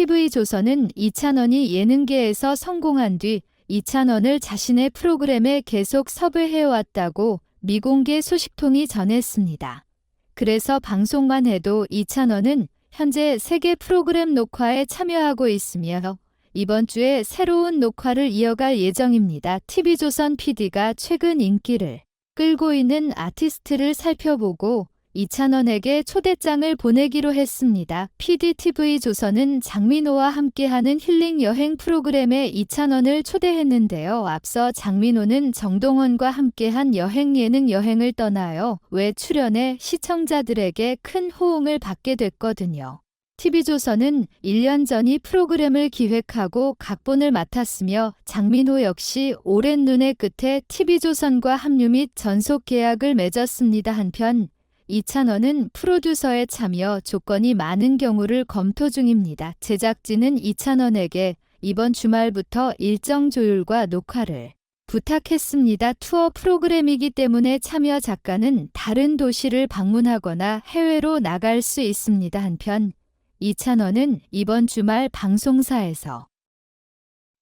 TV조선은 이찬원이 예능계에서 성공한 뒤 이찬원을 자신의 프로그램에 계속 섭외해왔다고 미공개 소식통이 전했습니다. 그래서 방송만 해도 이찬원은 현재 세계 프로그램 녹화에 참여하고 있으며 이번 주에 새로운 녹화를 이어갈 예정입니다. TV조선 PD가 최근 인기를 끌고 있는 아티스트를 살펴보고 이찬원에게 초대장을 보내기로 했습니다. PDTV조선은 장민호와 함께하는 힐링 여행 프로그램에 이찬원을 초대했는데요. 앞서 장민호는 정동원과 함께한 여행 예능 여행을 떠나요. 왜 출연해 시청자들에게 큰 호응을 받게 됐거든요. TV조선은 1년 전 이 프로그램을 기획하고 각본을 맡았으며 장민호 역시 오랜 눈의 끝에 TV조선과 합류 및 전속 계약을 맺었습니다. 한편 이찬원은 프로듀서에 참여 조건이 많은 경우를 검토 중입니다. 제작진은 이찬원에게 이번 주말부터 일정 조율과 녹화를 부탁했습니다. 투어 프로그램이기 때문에 참여 작가는 다른 도시를 방문하거나 해외로 나갈 수 있습니다. 한편 이찬원은 이번 주말 방송사에서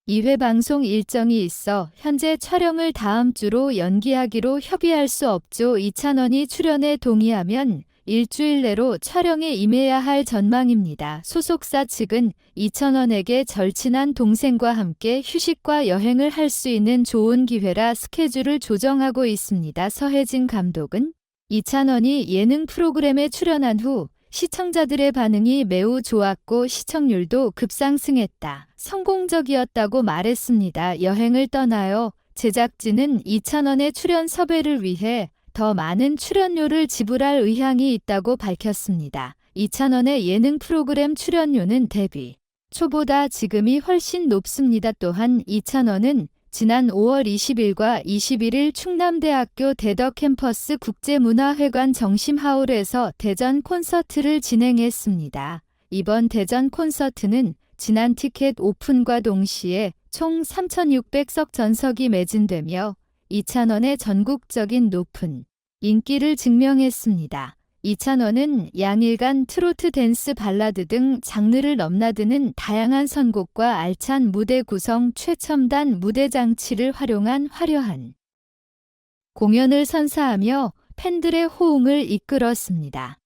2회 방송 일정이 있어 현재 촬영을 다음 주로 연기하기로 협의할 수 없죠. 이찬원이 출연에 동의하면 일주일 내로 촬영에 임해야 할 전망입니다. 소속사 측은 이찬원에게 절친한 동생과 함께 휴식과 여행을 할 수 있는 좋은 기회라 스케줄을 조정하고 있습니다. 서혜진 감독은 이찬원이 예능 프로그램에 출연한 후 시청자들의 반응이 매우 좋았고 시청률도 급상승했다. 성공적이었다고 말했습니다. 여행을 떠나요. 제작진은 이찬원의 출연 섭외를 위해 더 많은 출연료를 지불할 의향이 있다고 밝혔습니다. 이찬원의 예능 프로그램 출연료는 데뷔 초보다 지금이 훨씬 높습니다. 또한 이찬원은 지난 5월 20일과 21일 충남대학교 대덕 캠퍼스 국제문화회관 정심하울에서 대전 콘서트를 진행했습니다. 이번 대전 콘서트는 지난 티켓 오픈과 동시에 총 3,600석 전석이 매진되며 이찬원의 전국적인 높은 인기를 증명했습니다. 이찬원은 양일간 트로트 댄스 발라드 등 장르를 넘나드는 다양한 선곡과 알찬 무대 구성 최첨단 무대 장치를 활용한 화려한 공연을 선사하며 팬들의 호응을 이끌었습니다.